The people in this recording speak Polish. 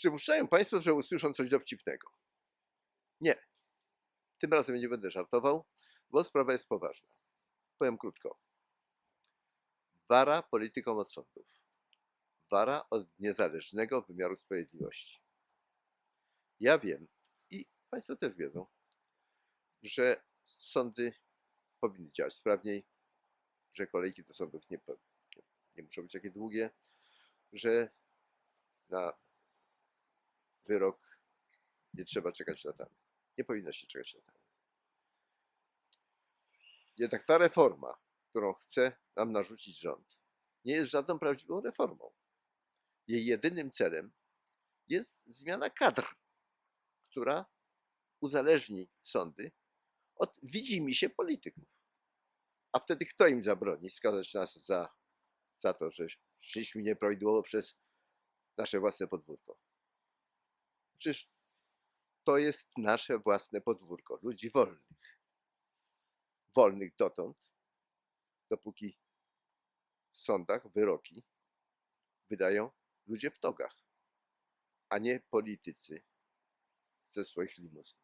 Przypuszczają Państwo, że usłyszą coś dowcipnego. Nie. Tym razem nie będę żartował, bo sprawa jest poważna. Powiem krótko. Wara politykom od sądów. Wara od niezależnego wymiaru sprawiedliwości. Ja wiem i Państwo też wiedzą, że sądy powinny działać sprawniej, że kolejki do sądów nie, nie muszą być takie długie, że na wyrok nie trzeba czekać latami. Nie powinno się czekać latami. Jednak ta reforma, którą chce nam narzucić rząd, nie jest żadną prawdziwą reformą. Jej jedynym celem jest zmiana kadr, która uzależni sądy od widzimisię polityków. A wtedy kto im zabroni skazać nas za, za to, że szliśmy nieprawidłowo przez nasze własne podwórko? Przecież to jest nasze własne podwórko, ludzi wolnych. Wolnych dotąd, dopóki w sądach wyroki wydają ludzie w togach, a nie politycy ze swoich limuzyn.